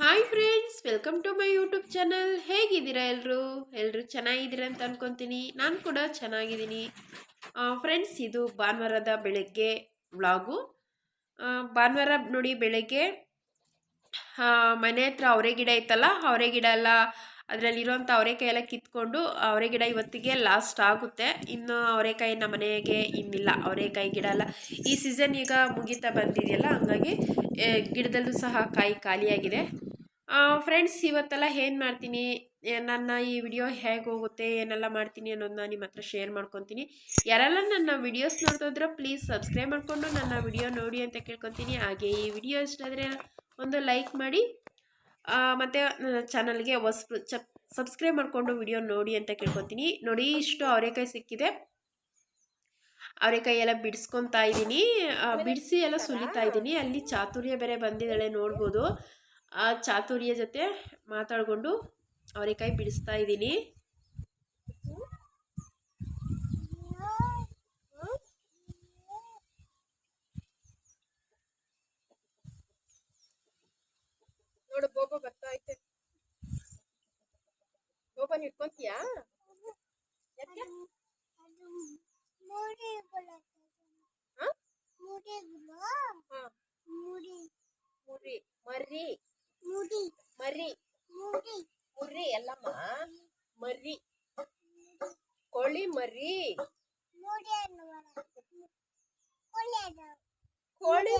Hi friends welcome to my YouTube channel ಹೇಗಿದ್ದೀರಾ ಎಲ್ಲರೂ ಎಲ್ಲರೂ ಚೆನ್ನಾಗಿದ್ದೀರಾ ಅಂತ ಅಂದ್ಕೊತೀನಿ ನಾನು ಕೂಡ ಚೆನ್ನಾಗಿದ್ದೀನಿ. ಫ್ರೆಂಡ್ಸ್ ಇದು ಭಾನುವಾರದ ಬೆಳಗ್ಗೆ ವ್ಲಾಗು ಭಾನುವಾರ ನೋಡಿ ಬೆಳಗ್ಗೆ ಮನೆ ಹತ್ರ ಅವರೆ ಗಿಡ ಇತ್ತಲ್ಲ, ಅವರೆ ಗಿಡ ಎಲ್ಲ ಅದರಲ್ಲಿರೋಂಥ ಅವರೆಕಾಯಿ ಎಲ್ಲ ಕಿತ್ಕೊಂಡು ಅವರೆ ಗಿಡ ಇವತ್ತಿಗೆ ಲಾಸ್ಟ್ ಆಗುತ್ತೆ. ಇನ್ನು ಅವರೆಕಾಯಿ ನಮ್ಮ ಮನೆಗೆ ಇನ್ನಿಲ್ಲ. ಅವರೆಕಾಯಿ ಗಿಡ ಎಲ್ಲ ಈ ಸೀಸನ್ ಈಗ ಮುಗಿತಾ ಬಂದಿದೆಯಲ್ಲ, ಹಂಗಾಗಿ ಗಿಡದಲ್ಲೂ ಸಹ ಕಾಯಿ ಖಾಲಿಯಾಗಿದೆ. ಫ್ರೆಂಡ್ಸ್ ಇವತ್ತೆಲ್ಲ ಏನು ಮಾಡ್ತೀನಿ? ನನ್ನ ಈ ವಿಡಿಯೋ ಹೇಗೆ ಹೋಗುತ್ತೆ, ಏನೆಲ್ಲ ಮಾಡ್ತೀನಿ ಅನ್ನೋದನ್ನ ನಿಮ್ಮ ಹತ್ರ ಶೇರ್ ಮಾಡ್ಕೊತೀನಿ. ಯಾರೆಲ್ಲ ನನ್ನ ವಿಡಿಯೋಸ್ ನೋಡ್ತಿದ್ರೆ ಪ್ಲೀಸ್ ಸಬ್ಸ್ಕ್ರೈಬ್ ಮಾಡಿಕೊಂಡು ನನ್ನ ವಿಡಿಯೋ ನೋಡಿ ಅಂತ ಕೇಳ್ಕೊತೀನಿ. ಹಾಗೆ ಈ ವಿಡಿಯೋ ಇಷ್ಟ ಆದರೆ ಒಂದು ಲೈಕ್ ಮಾಡಿ ಮತ್ತೆ ನನ್ನ ಚಾನಲ್ಗೆ ಹೊಸ ಚಪ್ ಸಬ್ಸ್ಕ್ರೈಬ್ ಮಾಡಿಕೊಂಡು ವಿಡಿಯೋ ನೋಡಿ ಅಂತ ಕೇಳ್ಕೊತೀನಿ. ನೋಡಿ ಇಷ್ಟು ಅವರೆಕಾಯಿ ಸಿಕ್ಕಿದೆ. ಅವರೆಕಾಯಿ ಎಲ್ಲ ಬಿಡಿಸ್ಕೊತಾ ಇದ್ದೀನಿ. ಬಿಡಿಸಿ ಎಲ್ಲ ಸುಲಿತಾ ಇದ್ದೀನಿ. ಅಲ್ಲಿ ಚಾತುರ್ಯ ಬೇರೆ ಬಂದಿದ್ದಾಳೆ ನೋಡ್ಬೋದು. ಆ ಚಾತುರ್ಯ ಜೊತೆ ಮಾತಾಡಿಕೊಂಡು ಅವರೆಕಾಯಿ ಬಿಡಿಸ್ತಾ ಇದ್ದೀನಿ. ಬೋಬನ್ ಇಟ್ಕೊಂತೀಯಾ ಹಾ? ಹಾ. ಮುರಿ ಮರ್ರಿ ಮರ್ರಿ ಮುರ್ರಿ ಎಲ್ಲಮ್ಮ? ಮರಿ ಕೋಳಿ ಮರ್ರಿ ಕೋಳಿ?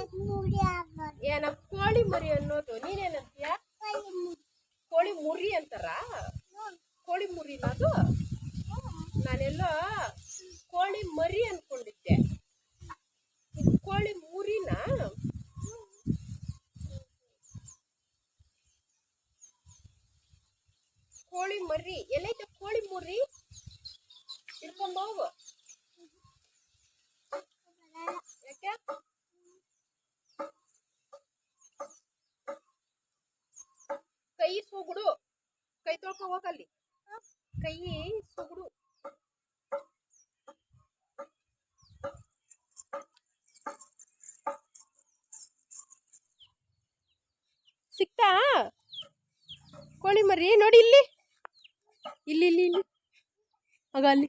ಏನ ಕೋಳಿ ಮರಿ ಅನ್ನೋದು ನೀನೇನಂತೀಯ? ಕೋಳಿ ಮುರಿ ಅಂತಾರ? ಕೋಳಿ ಮುರಿನ ಅದು? ನಾನೆಲ್ಲೋ ಕೋಳಿ ಮರಿ ಅನ್ಕೊಂಡಿದ್ದೆ. ಕೋಳಿ ಮುರಿನ? ಕೋಳಿ ಮರಿ, ಎಲ್ಲೈತೆ ಕೋಳಿ ಮುರಿ? ಹಿಡ್ಕೊಂಡು ಯಾಕೆ? ಕೈ ಸುಗುಡು ಕೈ ತೊಳ್ಕೊ ಹೋಗಲ್ಲಿ. ಕೈ ಸುಗುಡು. ಸಿಕ್ತಾ? ಕೋಳಿ ಮರಿ ನೋಡಿ ಇಲ್ಲಿ. ಇಲ್ಲಿ ಇಲ್ಲಿ ಇಲ್ಲಿ. ಆಗ ಅಲ್ಲಿ.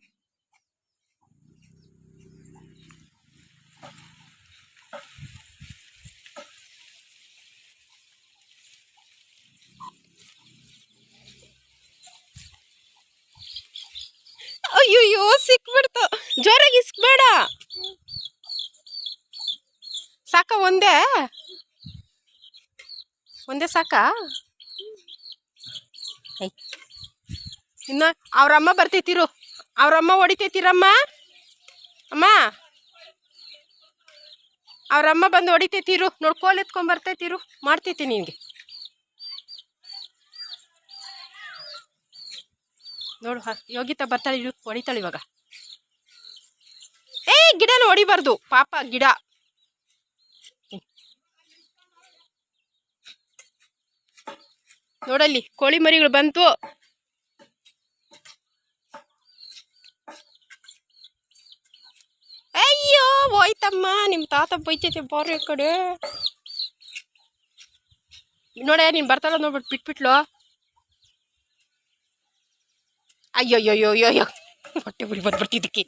ಅಯ್ಯೋಯ್ಯೋ, ಸಿಕ್ಬಿಡ್ತು. ಜೋರಾಗಿ ಇಸ್ಬೇಡ ಸಾಕ, ಒಂದೇ? ಒಂದೇ ಸಾಕ. ಇನ್ನ ಅವ್ರಮ್ಮ ಬರ್ತೈತಿರು ಅವ್ರಮ್ಮ ಹೊಡಿತೈತಿರಮ್ಮ ಅಮ್ಮ. ಅವ್ರಮ್ಮ ಬಂದು ಹೊಡಿತೈತಿರು ನೋಡ್ಕೋಲ್ ಎತ್ಕೊಂಡ್ ಬರ್ತೈತಿರು ಮಾಡ್ತೈತಿ ನಿನ್ಗೆ. ನೋಡು ಯೋಗಿತ ಬರ್ತಾಳೆ, ಇರು, ಹೊಡಿತಾಳೆ ಇವಾಗ. ಏ ಗಿಡನ ಹೊಡಿಬಾರ್ದು. ಪಾಪ, ಗಿಡ. ನೋಡಲ್ಲಿ, ಕೋಳಿ ಮರಿಗಳು ಬಂತು. ಅಯ್ಯೋ, ಹೋಯ್ತಮ್ಮ ನಿಮ್ಮ ತಾತ ಬೈತೈತೆ ಬಾರ್ರಿ ಕಡೆ. ನೋಡ, ನೀನು ಬರ್ತಾಳ ನೋಡ್ಬಿಟ್ಟು ಬಿಟ್ಬಿಟ್ಲು. ಅಯ್ಯೋ ಹೊಟ್ಟೆ ಬುರಿ ಬಂದ್ಬಿಡ್ತಿದ್ದಕ್ಕೆ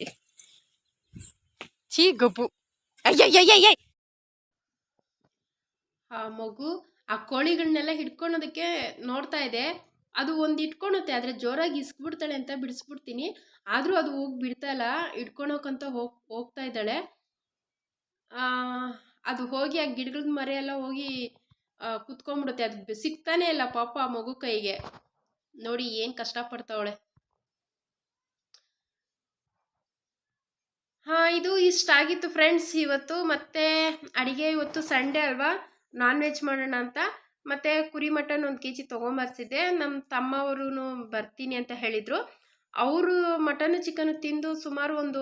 ಛೀ, ಗಬ್ಬು. ಅಯ್ಯಯ್ಯಯ್ಯಯ್ಯ ಆ ಮಗು ಆ ಕೋಳಿಗಳನ್ನೆಲ್ಲ ಹಿಡ್ಕೊಳೋದಕ್ಕೆ ನೋಡ್ತಾ ಇದೆ. ಅದು ಒಂದು ಇಟ್ಕೊಳುತ್ತೆ, ಆದರೆ ಜೋರಾಗಿ ಇಸ್ಕ್ಬಿಡ್ತಾಳೆ ಅಂತ ಬಿಡಿಸ್ಬಿಡ್ತೀನಿ. ಆದರೂ ಅದು ಹೋಗಿ ಬಿಡ್ತಾ ಇಲ್ಲ ಇಟ್ಕೊಳಕ್ಕಂತ ಹೋಗ್, ಹೋಗ್ತಾ ಇದ್ದಾಳೆ. ಅದು ಹೋಗಿ ಆ ಗಿಡಗಳದ ಮರೆ ಎಲ್ಲ ಹೋಗಿ ಕುತ್ಕೊಂಡ್ಬಿಡುತ್ತೆ. ಅದು ಸಿಗ್ತಾನೆ ಇಲ್ಲ ಪಾಪ ಆ ಮಗು ಕೈಗೆ. ನೋಡಿ ಏನು ಕಷ್ಟಪಡ್ತಾವಳೆ. ಹಾಂ, ಇದು ಇಷ್ಟ ಆಗಿತ್ತು ಫ್ರೆಂಡ್ಸ್ ಇವತ್ತು. ಮತ್ತೆ ಅಡಿಗೆ ಇವತ್ತು ಸಂಡೇ ಅಲ್ವಾ? ನಾನ್ ವೆಜ್ ಮಾಡೋಣ ಅಂತ. ಮತ್ತೆ ಕುರಿ ಮಟನ್ ಒಂದು ಕೆ ಜಿ ತೊಗೊಂಬರ್ಸಿದ್ದೆ. ನಮ್ಮ ತಮ್ಮವರು ಬರ್ತೀನಿ ಅಂತ ಹೇಳಿದರು. ಅವರು ಮಟನ್ ಚಿಕನ್ ತಿಂದು ಸುಮಾರು ಒಂದು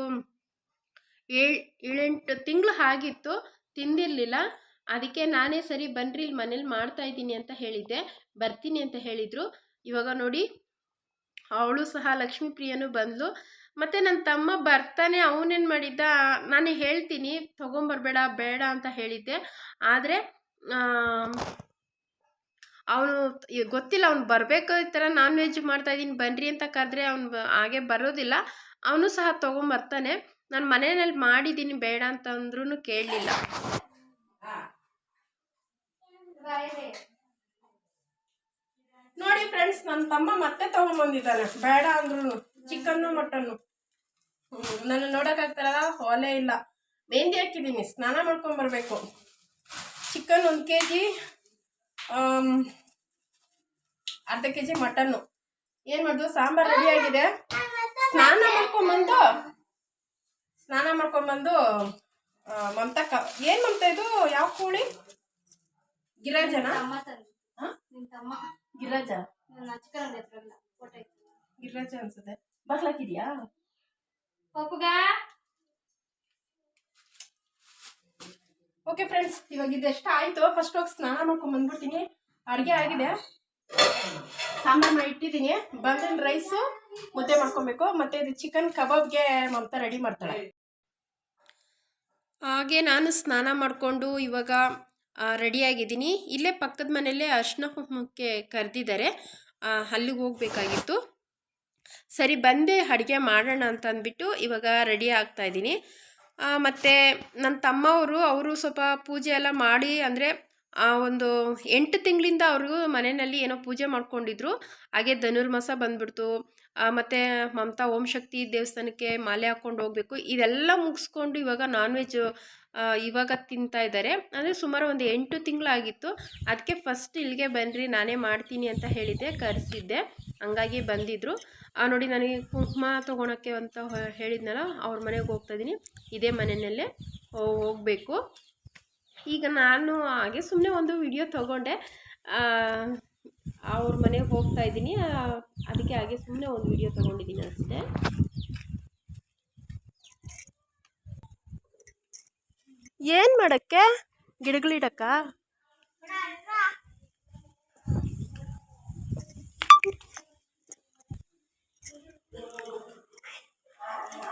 ಏಳು, ಏಳೆಂಟು ತಿಂಗಳು ಆಗಿತ್ತು. ತಿಂದಿರಲಿಲ್ಲ. ಅದಕ್ಕೆ ನಾನೇ ಸರಿ ಬನ್ನಿರಿ ಇಲ್ಲಿ ಮನೇಲಿ ಮಾಡ್ತಾ ಇದ್ದೀನಿ ಅಂತ ಹೇಳಿದ್ದೆ. ಬರ್ತೀನಿ ಅಂತ ಹೇಳಿದರು. ಇವಾಗ ನೋಡಿ, ಅವಳು ಸಹ ಲಕ್ಷ್ಮೀ ಪ್ರಿಯನು ಬಂದ್ಲು. ಮತ್ತು ನನ್ನ ತಮ್ಮ ಬರ್ತಾನೆ, ಅವನೇನು ಮಾಡಿದ್ದ? ನಾನು ಹೇಳ್ತೀನಿ, ತೊಗೊಂಬರ್ಬೇಡ, ಬೇಡ ಅಂತ ಹೇಳಿದ್ದೆ. ಆದರೆ ಅವನು ಗೊತ್ತಿಲ್ಲ, ಅವ್ನು ಬರಬೇಕು ಈ ಥರ ನಾನ್ ವೆಜ್ ಮಾಡ್ತಾಯಿದ್ದೀನಿ ಬನ್ರಿ ಅಂತ ಕರೆದ್ರೆ ಅವ್ನು ಹಾಗೆ ಬರೋದಿಲ್ಲ. ಅವನು ಸಹ ತೊಗೊಂಬರ್ತಾನೆ. ನಾನು ಮನೆಯಲ್ಲಿ ಮಾಡಿದ್ದೀನಿ ಬೇಡ ಅಂತ ಅಂದ್ರೂ ಕೇಳಲಿಲ್ಲ. ನೋಡಿ ಫ್ರೆಂಡ್ಸ್ ನನ್ನ ತಮ್ಮ ಮತ್ತೆ ತೊಗೊಂಬಂದಿದ್ದಾನೆ. ಬೇಡ ಅಂದ್ರೂ ಚಿಕನ್ನು ಮಟನ್ನು. ನನ್ನ ನೋಡೋಕ್ಕಾಗ್ತಾರಲ್ಲ ಒಲೆ ಇಲ್ಲ. ಮೆಹಂದಿ ಹಾಕಿದ್ದೀನಿ. ಸ್ನಾನ ಮಾಡ್ಕೊಂಡ್ ಬರ್ಬೇಕು. ಚಿಕನ್ ಒಂದು ಕೆ ಜಿ ಅರ್ಧ ಕೆ ಜಿ ಮಟನ್ನು ಏನು ಮಾಡೋದು? ಸಾಂಬಾರು ರೆಡಿ ಆಗಿದೆ. ಸ್ನಾನ ಮಾಡ್ಕೊಂಬಂದು ಸ್ನಾನ ಮಾಡ್ಕೊಂಬಂದು ಬಂದು ಮಮತಾ ಕ ಏನು ಮಮತಾ ಇದು? ಯಾವ ಕೋಳಿ? ಗಿರಾಜನ? ಗಿರಾಜ? ಗಿರಾಜ ಅನ್ಸುತ್ತೆ. ಬಾಗ್ಲಾಕಿದ್ಯಾ ಪಪ್ಪುಗ ಓಕೆ ಫ್ರೆಂಡ್ಸ್ ಇವಾಗ ಇದೆಷ್ಟ ಆಯ್ತು? ಫಸ್ಟ್ ಹೋಗಿ ಸ್ನಾನ ಮಾಡ್ಕೊಂಡು ಬಂದ್ಬಿಡ್ತೀನಿ. ಅಡುಗೆ ಆಗಿದೆ. ಸಾಂಬಾರ್ ಮಾಡಿ ಇಟ್ಟಿದ್ದೀನಿ. ಬಂದಿನ ರೈಸು ಮುದ್ದೆ ಮಾಡ್ಕೊಬೇಕು. ಮತ್ತೆ ಇದು ಚಿಕನ್ ಕಬಾಬ್ಗೆ ಮಮತಾ ರೆಡಿ ಮಾಡ್ತಾಳೆ. ಹಾಗೆ ನಾನು ಸ್ನಾನ ಮಾಡಿಕೊಂಡು ಇವಾಗ ರೆಡಿಯಾಗಿದ್ದೀನಿ ಇಲ್ಲೇ ಪಕ್ಕದ ಮನೆಯಲ್ಲೇ ಅರ್ಶಿನ ಕುಂಕುಮಕ್ಕೆ ಕರೆದಿದ್ದಾರೆ. ಅಲ್ಲಿಗೆ ಹೋಗಬೇಕಾಗಿತ್ತು. ಸರಿ, ಬಂದೆ, ಅಡುಗೆ ಮಾಡೋಣ ಅಂತಂದ್ಬಿಟ್ಟು ಇವಾಗ ರೆಡಿ ಆಗ್ತಾ ಇದ್ದೀನಿ. ಮತ್ತು ನನ್ನ ತಮ್ಮವರು, ಅವರು ಸ್ವಲ್ಪ ಪೂಜೆ ಎಲ್ಲ ಮಾಡಿ, ಅಂದರೆ ಒಂದು ಎಂಟು ತಿಂಗಳಿಂದ ಅವ್ರಿಗೂ ಮನೆಯಲ್ಲಿ ಏನೋ ಪೂಜೆ ಮಾಡ್ಕೊಂಡಿದ್ರು. ಹಾಗೆ ಧನುರ್ಮಾಸ ಬಂದ್ಬಿಡ್ತು. ಮತ್ತು ಮಮತಾ ಓಂ ಶಕ್ತಿ ದೇವಸ್ಥಾನಕ್ಕೆ ಮಾಲೆ ಹಾಕ್ಕೊಂಡು ಹೋಗಬೇಕು. ಇದೆಲ್ಲ ಮುಗಿಸ್ಕೊಂಡು ಇವಾಗ ನಾನ್ ವೆಜ್ ಇವಾಗ ತಿಂತಾ ಇದ್ದಾರೆ. ಅಂದರೆ ಸುಮಾರು ಒಂದು ಎಂಟು ತಿಂಗಳಾಗಿತ್ತು. ಅದಕ್ಕೆ ಫಸ್ಟ್ ಇಲ್ಲಿಗೆ ಬನ್ನಿರಿ ನಾನೇ ಮಾಡ್ತೀನಿ ಅಂತ ಹೇಳಿದ್ದೆ, ಕರೆಸಿದ್ದೆ. ಹಂಗಾಗಿ ಬಂದಿದ್ದರು ನೋಡಿ ನನಗೆ ಕುಂಕುಮ ತೊಗೊಳಕ್ಕೆ ಅಂತ ಹೇಳಿದ್ನಲ್ಲ, ಅವ್ರ ಮನೆಗೆ ಹೋಗ್ತಾ ಇದ್ದೀನಿ ಇದೇ ಮನೆಯಲ್ಲೇ ಹೋಗಬೇಕು. ಈಗ ನಾನು ಹಾಗೆ ಸುಮ್ಮನೆ ಒಂದು ವಿಡಿಯೋ ತೊಗೊಂಡೆ. ಅವ್ರ ಮನೆಗೆ ಹೋಗ್ತಾ ಇದ್ದೀನಿ ಅದಕ್ಕೆ ಹಾಗೆ ಸುಮ್ಮನೆ ಒಂದು ವಿಡಿಯೋ ತೊಗೊಂಡಿದ್ದೀನಿ ಅಷ್ಟೇ. ಏನು ಮಾಡೋಕ್ಕೆ? ಗಿಡಗಳಿಡಕ್ಕ?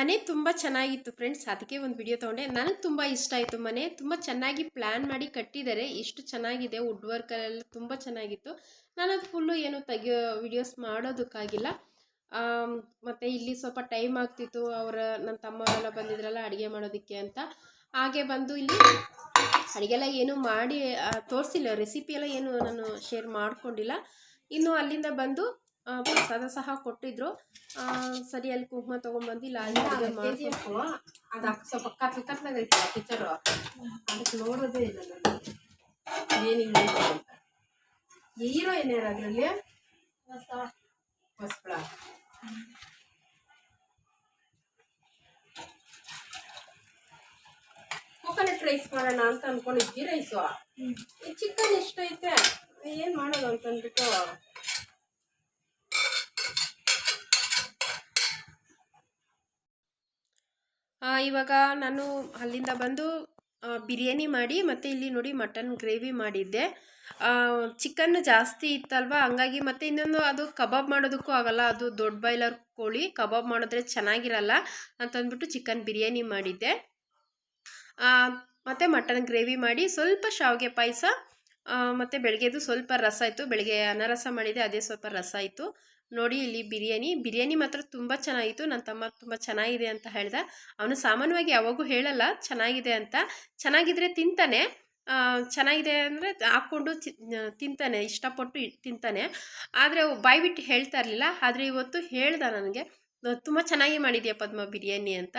ಮನೆ ತುಂಬ ಚೆನ್ನಾಗಿತ್ತು ಫ್ರೆಂಡ್ಸ್ ಅದಕ್ಕೆ ಒಂದು ವಿಡಿಯೋ ತೊಗೊಂಡೆ. ನನಗೆ ತುಂಬ ಇಷ್ಟ ಆಯಿತು ಮನೆ. ತುಂಬ ಚೆನ್ನಾಗಿ ಪ್ಲ್ಯಾನ್ ಮಾಡಿ ಕಟ್ಟಿದ್ದಾರೆ ಎಷ್ಟು ಚೆನ್ನಾಗಿದೆ. ವುಡ್ ವರ್ಕಲ್ಲೆಲ್ಲ ತುಂಬ ಚೆನ್ನಾಗಿತ್ತು. ನಾನು ಅದು ಫುಲ್ಲು ಏನು ತೆಗಿಯೋ ವಿಡಿಯೋಸ್ ಮಾಡೋದಕ್ಕಾಗಿಲ್ಲ. ಮತ್ತು ಇಲ್ಲಿ ಸ್ವಲ್ಪ ಟೈಮ್ ಆಗ್ತಿತ್ತು. ಅವರ ನನ್ನ ತಮ್ಮವರೆಲ್ಲ ಬಂದಿದ್ರಲ್ಲ ಅಡುಗೆ ಮಾಡೋದಕ್ಕೆ ಅಂತ. ಹಾಗೆ ಬಂದು ಇಲ್ಲಿ ಅಡುಗೆಲ್ಲ ಏನು ಮಾಡಿ ತೋರಿಸಿಲ್ಲ. ರೆಸಿಪಿ ಎಲ್ಲ ಏನು ನಾನು ಶೇರ್ ಮಾಡಿಕೊಂಡಿಲ್ಲ. ಇನ್ನು ಅಲ್ಲಿಂದ ಬಂದು ಪ್ರಸಾದ ಸಹ ಕೊಟ್ಟಿದ್ರು. ಆ, ಸರಿ ಅಲ್ಲಿ ಕುಂಕುಮ ತೊಗೊಂಬಂದು ಇಲ್ಲ ಅಲ್ಲಿ ಅಡುಗೆ ಅದು ಅಕ್ಕ ಸ್ವಲ್ಪ ಕತ್ಲ ಕತ್ಲಾಗೈತಿ ಪಿಕ್ಚರು ಅದಕ್ಕೆ ನೋಡೋದೇ ಇಲ್ಲ ನಾನು. ಏನಿಲ್ಲ ಅಂತ. ಹೀರೋ ಅದರಲ್ಲಿ ಕೋಕೋನಟ್ ರೈಸ್ ಮಾಡೋಣ ಅಂತ ಅನ್ಕೊಂಡಿದ್ವಿ ರೈಸು ಈ ಚಿಕನ್ ಎಷ್ಟೈತೆ? ಏನು ಮಾಡೋದು ಅಂತ ಅಂದ್ಬಿಟ್ಟು ಆ, ಇವಾಗ ನಾನು ಅಲ್ಲಿಂದ ಬಂದು ಬಿರಿಯಾನಿ ಮಾಡಿ ಮತ್ತು ಇಲ್ಲಿ ನೋಡಿ ಮಟನ್ ಗ್ರೇವಿ ಮಾಡಿದ್ದೆ. ಚಿಕನ್ ಜಾಸ್ತಿ ಇತ್ತಲ್ವ? ಹಂಗಾಗಿ ಮತ್ತು ಇನ್ನೊಂದು ಅದು ಕಬಾಬ್ ಮಾಡೋದಕ್ಕೂ ಆಗಲ್ಲ. ಅದು ದೊಡ್ಡ ಬಾಯ್ಲರ್ ಕೋಳಿ, ಕಬಾಬ್ ಮಾಡಿದ್ರೆ ಚೆನ್ನಾಗಿರಲ್ಲ ಅಂತಂದ್ಬಿಟ್ಟು ಚಿಕನ್ ಬಿರಿಯಾನಿ ಮಾಡಿದ್ದೆ. ಮತ್ತು ಮಟನ್ ಗ್ರೇವಿ ಮಾಡಿ ಸ್ವಲ್ಪ ಶಾವಿಗೆ ಪಾಯಸ ಮತ್ತು ಬೆಳಗ್ಗೆದು ಸ್ವಲ್ಪ ರಸ ಇತ್ತು. ಬೆಳಗ್ಗೆ ಅನಾರಸ ಮಾಡಿದ್ದೆ ಮಾಡಿದೆ ಅದೇ ಸ್ವಲ್ಪ ರಸ ಇತ್ತು. ನೋಡಿ ಇಲ್ಲಿ ಬಿರಿಯಾನಿ. ಬಿರಿಯಾನಿ ಮಾತ್ರ ತುಂಬ ಚೆನ್ನಾಗಿತ್ತು. ನನ್ನ ತಮ್ಮ ತುಂಬ ಚೆನ್ನಾಗಿದೆ ಅಂತ ಹೇಳ್ದ. ಅವನು ಸಾಮಾನ್ಯವಾಗಿ ಯಾವಾಗೂ ಹೇಳಲ್ಲ, ಚೆನ್ನಾಗಿದೆ ಅಂತ. ಚೆನ್ನಾಗಿದ್ರೆ ತಿಂತಾನೆ. ಚೆನ್ನಾಗಿದೆ ಅಂದರೆ ಹಾಕ್ಕೊಂಡು ತಿಂತಾನೆ. ಇಷ್ಟಪಟ್ಟು ತಿಂತಾನೆ. ಆದರೆ ಬಾಯಿ ಬಿಟ್ಟು ಹೇಳ್ತಾ ಇರಲಿಲ್ಲ. ಆದರೆ ಇವತ್ತು ಹೇಳ್ದ ನನಗೆ ತುಂಬ ಚೆನ್ನಾಗಿ ಮಾಡಿದೆಯಾ ಪದ್ಮ ಬಿರಿಯಾನಿ ಅಂತ.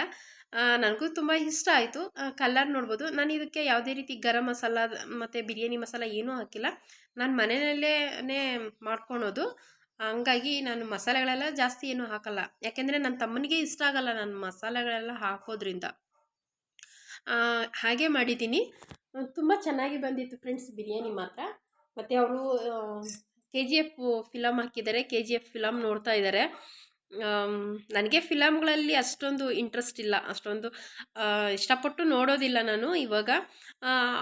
ನನಗೂ ತುಂಬ ಇಷ್ಟ ಆಯಿತು. ಕಲರ್ ನೋಡ್ಬೋದು. ನಾನು ಇದಕ್ಕೆ ಯಾವುದೇ ರೀತಿ ಗರಂ ಮಸಾಲ, ಮತ್ತು ಬಿರಿಯಾನಿ ಮಸಾಲ ಏನೂ ಹಾಕಿಲ್ಲ. ನಾನು ಮನೆಯಲ್ಲೇ ಮಾಡ್ಕೊಳೋದು. ಹಂಗಾಗಿ ನಾನು ಮಸಾಲೆಗಳೆಲ್ಲ ಜಾಸ್ತಿ ಏನೂ ಹಾಕಲ್ಲ. ಯಾಕೆಂದರೆ ನನ್ನ ತಮ್ಮನಿಗೆ ಇಷ್ಟ ಆಗಲ್ಲ ನಾನು ಮಸಾಲೆಗಳೆಲ್ಲ ಹಾಕೋದ್ರಿಂದ. ಹಾಗೆ ಮಾಡಿದ್ದೀನಿ. ತುಂಬ ಚೆನ್ನಾಗಿ ಬಂದಿತ್ತು ಫ್ರೆಂಡ್ಸ್ ಬಿರಿಯಾನಿ ಮಾತ್ರ. ಮತ್ತು ಅವರು ಕೆ ಜಿ ಎಫ್ ಫಿಲಮ್ ಹಾಕಿದ್ದಾರೆ. ಕೆ ಜಿ ಎಫ್ ಫಿಲಮ್ ನೋಡ್ತಾ ಇದ್ದಾರೆ. ನನಗೆ ಫಿಲಮ್ಗಳಲ್ಲಿ ಅಷ್ಟೊಂದು ಇಂಟ್ರೆಸ್ಟ್ ಇಲ್ಲ. ಅಷ್ಟೊಂದು ಇಷ್ಟಪಟ್ಟು ನೋಡೋದಿಲ್ಲ ನಾನು ಇವಾಗ.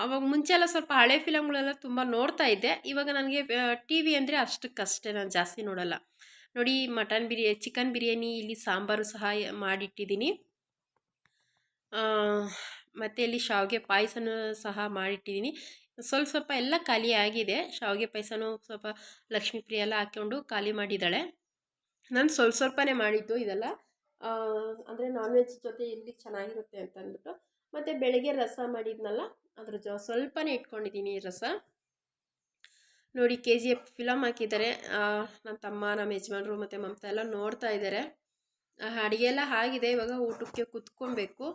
ಅವಾಗ ಮುಂಚೆ ಎಲ್ಲ ಸ್ವಲ್ಪ ಹಳೆ ಫಿಲಮ್ಗಳೆಲ್ಲ ತುಂಬ ನೋಡ್ತಾ ಇದ್ದೆ. ಇವಾಗ ನನಗೆ ಟಿ ವಿ ಅಂದರೆ ಅಷ್ಟಕ್ಕಷ್ಟೇ ನಾನು ಜಾಸ್ತಿ ನೋಡಲ್ಲ. ನೋಡಿ, ಮಟನ್ ಬಿರಿಯಾನಿ ಚಿಕನ್ ಬಿರಿಯಾನಿ, ಇಲ್ಲಿ ಸಾಂಬಾರು ಸಹ ಮಾಡಿಟ್ಟಿದ್ದೀನಿ. ಮತ್ತು ಇಲ್ಲಿ ಶಾವಿಗೆ ಪಾಯಸನೂ ಸಹ ಮಾಡಿಟ್ಟಿದ್ದೀನಿ. ಸ್ವಲ್ಪ ಸ್ವಲ್ಪ ಎಲ್ಲ ಖಾಲಿ ಆಗಿದೆ. ಶಾವಿಗೆ ಪಾಯಸನೂ ಸ್ವಲ್ಪ ಲಕ್ಷ್ಮೀ ಪ್ರಿಯ ಎಲ್ಲ ಹಾಕ್ಕೊಂಡು ಖಾಲಿ ಮಾಡಿದ್ದಾಳೆ. ನಾನು ಸ್ವಲ್ಪ ಸ್ವಲ್ಪನೇ ಮಾಡಿದ್ದು ಇದೆಲ್ಲ. ಅಂದರೆ ನಾನ್ ವೆಜ್ ಜೊತೆ ಇಲ್ಲಿ ಚೆನ್ನಾಗಿರುತ್ತೆ ಅಂತ ಅಂದ್ಬಿಟ್ಟು. ಮತ್ತು ಬೆಳಗ್ಗೆ ರಸ ಮಾಡಿದ್ನಲ್ಲ, ಅದ್ರ ಜೊ, ಸ್ವಲ್ಪನೇ ಇಟ್ಕೊಂಡಿದ್ದೀನಿ ರಸ. ನೋಡಿ ಕೆ ಜಿ ಎಫ್ ಫಿಲಮ್ ಹಾಕಿದ್ದಾರೆ ನಮ್ಮ ತಮ್ಮ ನಮ್ಮ ಯಜಮಾನರು ಮತ್ತು ಮಮತಾ ಎಲ್ಲ ನೋಡ್ತಾ ಇದ್ದಾರೆ ಅಡುಗೆ ಎಲ್ಲ ಆಗಿದೆ. ಇವಾಗ ಊಟಕ್ಕೆ ಕುತ್ಕೊಬೇಕು.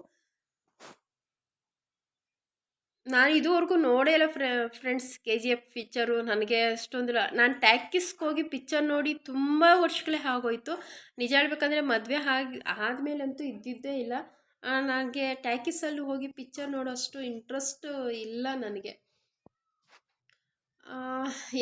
ನಾನು ಇದುವರೆಗೂ ನೋಡೇ ಇಲ್ಲ ಫ್ರೆ friends K G F picture ನನಗೆ ಅಷ್ಟೊಂದಿಲ್ಲ. ನಾನು ಟ್ಯಾಕಿಸ್ಗೆ ಹೋಗಿ ಪಿಕ್ಚರ್ ನೋಡಿ ತುಂಬ ವರ್ಷಗಳೇ ಆಗೋಯ್ತು. ನಿಜ ಹೇಳ್ಬೇಕಂದ್ರೆ ಮದುವೆ ಆಗಿ, ಆದಮೇಲಂತೂ ಇದ್ದಿದ್ದೇ ಇಲ್ಲ. ನನಗೆ ಟ್ಯಾಕಿಸಲ್ಲಿ ಹೋಗಿ ಪಿಕ್ಚರ್ ನೋಡೋಷ್ಟು ಇಂಟ್ರೆಸ್ಟು ಇಲ್ಲ ನನಗೆ.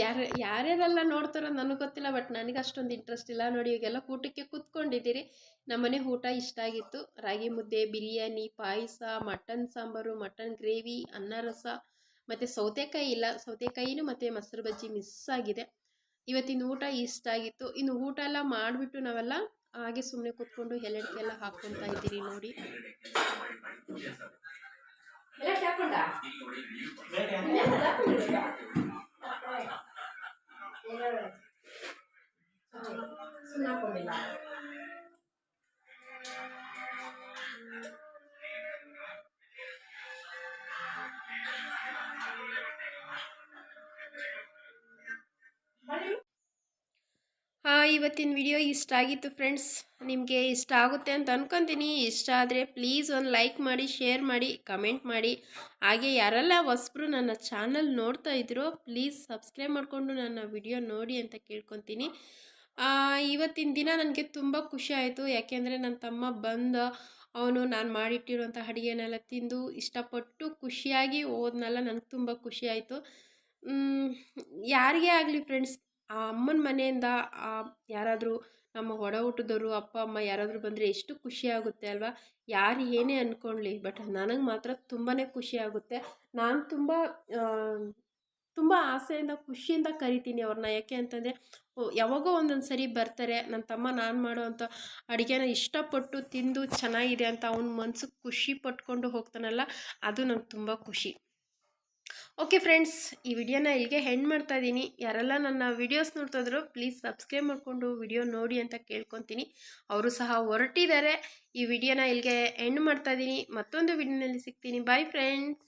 ಯಾರು ಯಾರ್ಯಾರೆಲ್ಲ ನೋಡ್ತಾರೋ ನನಗೆ ಗೊತ್ತಿಲ್ಲ ಬಟ್ ನನಗೆ ಅಷ್ಟೊಂದು ಇಂಟ್ರೆಸ್ಟ್ ಇಲ್ಲ. ನೋಡಿ ಈಗೆಲ್ಲ ಊಟಕ್ಕೆ ಕೂತ್ಕೊಂಡಿದ್ದೀರಿ. ನಮ್ಮನೆ ಊಟ ಇಷ್ಟ ಆಗಿತ್ತು. ರಾಗಿ ಮುದ್ದೆ ಬಿರಿಯಾನಿ ಪಾಯಸ ಮಟನ್ ಸಾಂಬಾರು ಮಟನ್ ಗ್ರೇವಿ ಅನ್ನ ರಸ ಮತ್ತು ಸೌತೆಕಾಯಿ ಇಲ್ಲ. ಸೌತೆಕಾಯಿನೂ ಮತ್ತು ಮೊಸರು ಬಜ್ಜಿ ಮಿಸ್ ಆಗಿದೆ. ಇವತ್ತಿನ ಊಟ ಇಷ್ಟ ಆಗಿತ್ತು. ಇನ್ನು ಊಟ ಎಲ್ಲ ಮಾಡಿಬಿಟ್ಟು ನಾವೆಲ್ಲ ಹಾಗೆ ಸುಮ್ಮನೆ ಕೂತ್ಕೊಂಡು ಎಲೆಡ್ಕೆ ಎಲ್ಲ ಹಾಕ್ಕೊತಾ ಇದ್ದೀರಿ ನೋಡಿ. はい。偉い。はい。そんな子もい。ない。ಇವತ್ತಿನ ವಿಡಿಯೋ ಇಷ್ಟ ಆಗಿತ್ತು ಫ್ರೆಂಡ್ಸ್ ನಿಮಗೆ ಇಷ್ಟ ಆಗುತ್ತೆ ಅಂತ ಅಂದ್ಕೊತೀನಿ ಇಷ್ಟ ಆದರೆ ಪ್ಲೀಸ್ ಒಂದು ಲೈಕ್ ಮಾಡಿ ಶೇರ್ ಮಾಡಿ ಕಮೆಂಟ್ ಮಾಡಿ. ಹಾಗೆ ಯಾರೆಲ್ಲ ಹೊಸಬ್ರು ನನ್ನ ಚಾನಲ್ ನೋಡ್ತಾ ಇದ್ರು ಪ್ಲೀಸ್ ಸಬ್ಸ್ಕ್ರೈಬ್ ಮಾಡಿಕೊಂಡು ನನ್ನ ವಿಡಿಯೋ ನೋಡಿ ಅಂತ ಕೇಳ್ಕೊತೀನಿ. ಇವತ್ತಿನ ದಿನ ನನಗೆ ತುಂಬ ಖುಷಿ ಆಯಿತು. ಯಾಕೆಂದರೆ ನನ್ನ ತಮ್ಮ ಬಂದ, ಅವನು ನಾನು ಮಾಡಿಟ್ಟಿರುವಂಥ ಅಡುಗೆನೆಲ್ಲ ತಿಂದು ಇಷ್ಟಪಟ್ಟು ಖುಷಿಯಾಗಿ ಹೋದ್ನಲ್ಲ ನನಗೆ ತುಂಬ ಖುಷಿ ಆಯಿತು. ಯಾರಿಗೇ ಆಗಲಿ ಫ್ರೆಂಡ್ಸ್ ಆ ಅಮ್ಮನ ಮನೆಯಿಂದ ಯಾರಾದರೂ ನಮ್ಮ ಒಡ ಹುಟ್ಟಿದವರು ಅಪ್ಪ, ಅಮ್ಮ ಯಾರಾದರೂ ಬಂದರೆ ಎಷ್ಟು ಖುಷಿ ಆಗುತ್ತೆ ಅಲ್ವಾ? ಯಾರು ಏನೇ ಅಂದ್ಕೊಳ್ಳಿ ಬಟ್ ನನಗೆ ಮಾತ್ರ ತುಂಬಾ ಖುಷಿ ಆಗುತ್ತೆ. ನಾನು ತುಂಬ ತುಂಬ ಆಸೆಯಿಂದ, ಖುಷಿಯಿಂದ ಕರಿತೀನಿ ಅವ್ರನ್ನ ಯಾಕೆ ಅಂತಂದರೆ ಯಾವಾಗೋ ಒಂದೊಂದು ಸರಿ ಬರ್ತಾರೆ ನನ್ನ ತಮ್ಮ ನಾನು ಮಾಡುವಂಥ ಅಡುಗೆನ ಇಷ್ಟಪಟ್ಟು ತಿಂದು ಚೆನ್ನಾಗಿದೆ ಅಂತ ಅವ್ನ ಮನ್ಸಿಗೆ ಖುಷಿ ಪಟ್ಕೊಂಡು ಹೋಗ್ತಾನಲ್ಲ, ಅದು ನಂಗೆ ತುಂಬ ಖುಷಿ. ಓಕೆ ಫ್ರೆಂಡ್ಸ್ ಈ ವಿಡಿಯೋನ ಇಲ್ಲಿಗೆ ಹೆಂಡ್ ಮಾಡ್ತಾ ಇದ್ದೀನಿ. ಯಾರೆಲ್ಲ ನನ್ನ ವಿಡಿಯೋಸ್ ನೋಡ್ತಾ ಇದ್ರು ಪ್ಲೀಸ್ ಸಬ್ಸ್ಕ್ರೈಬ್ ಮಾಡಿಕೊಂಡು ವಿಡಿಯೋ ನೋಡಿ ಅಂತ ಕೇಳ್ಕೊತೀನಿ. ಅವರು ಸಹ ಹೊರಟಿದ್ದಾರೆ. ಈ ವಿಡಿಯೋನ ಇಲ್ಲಿಗೆ ಎಂಡ್ ಮಾಡ್ತಾ ಇದ್ದೀನಿ. ಮತ್ತೊಂದು ವಿಡಿಯೋನಲ್ಲಿ ಸಿಗ್ತೀನಿ. Bye friends